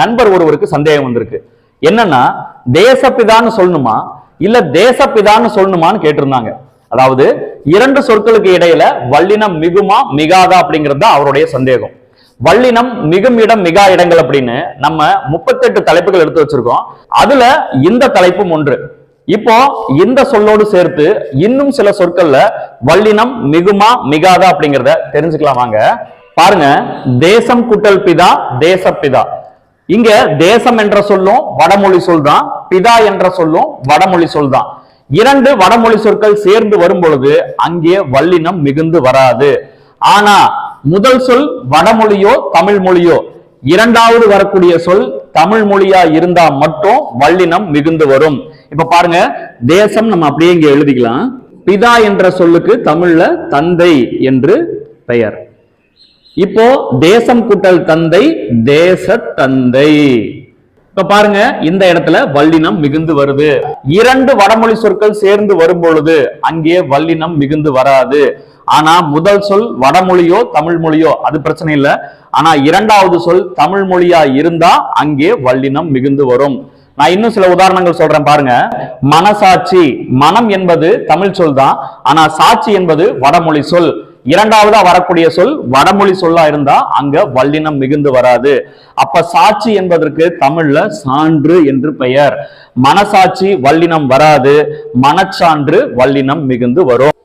நண்பர் ஒருவருக்கு சந்தேகம் வந்திருக்கு. என்னன்னா தேசப்பிதான்னு சொல்லணுமா? இல்ல தேசப்பிதான்னு சொல்லணுமான்னு கேட்டிருந்தாங்க. அதாவது இரண்டு சொற்களுக்கு இடையில வல்லினம் மிகுமா மிகாதா அப்படிங்கிறது தான் அவருடைய சந்தேகம். வல்லினம் மிகும் இடம் மிகா இடங்கள் அப்படின்னு நம்ம முப்பத்தெட்டு தலைப்புகள் எடுத்து வச்சிருக்கோம். அதுல இந்த தலைப்பும் ஒன்று. இப்போ இந்த சொல்லோடு சேர்த்து இன்னும் சில சொற்கள்ல வல்லினம் மிகுமா மிகாதா அப்படிங்கிறத தெரிஞ்சுக்கலாம் வாங்க. பாருங்க தேசம் குட்டல் பிதா தேசப்பிதா. இங்க தேசம் என்ற சொல்லும் வடமொழி சொல் தான் பிதா என்ற சொல்லும் வடமொழி சொல் தான் இரண்டு வடமொழி சொற்கள் சேர்ந்து வரும் பொழுது அங்கே வல்லினம் மிகுந்து வராது. ஆனா முதல் சொல் வடமொழியோ தமிழ் மொழியோ இரண்டாவது வரக்கூடிய சொல் தமிழ் மொழியா இருந்தா மட்டும் வல்லினம் மிகுந்து வரும். இப்ப பாருங்க தேசம் நம்ம அப்படியே இங்க எழுதிக்கலாம். பிதா என்ற சொல்லுக்கு தமிழ்ல தந்தை என்று பெயர். இப்போ தேசம் கூட்டல் தந்தை தேச தந்தை. இப்ப பாருங்க இந்த இடத்துல வல்லினம் மிகுந்து வருது. இரண்டு வடமொழி சொற்கள் சேர்ந்து வரும் பொழுது அங்கே வல்லினம் மிகுந்து வராது. ஆனா முதல் சொல் வடமொழியோ தமிழ் மொழியோ அது பிரச்சனை இல்லை. ஆனா இரண்டாவது சொல் தமிழ் மொழியா இருந்தா அங்கே வல்லினம் மிகுந்து வரும். நான் இன்னும் சில உதாரணங்கள் சொல்றேன் பாருங்க. மனசாட்சி மனம் என்பது தமிழ் சொல் தான் ஆனா சாட்சி என்பது வடமொழி சொல். இரண்டாவதா வரக்கூடிய சொல் வடமொழி சொல்லா இருந்தா அங்க வல்லினம் மிகுந்து வராது. அப்ப சாட்சி என்பதற்கு தமிழ்ல சான்று என்று பெயர். மனசாட்சி வல்லினம் வராது. மனச்சான்று வல்லினம் மிகுந்து வரும்.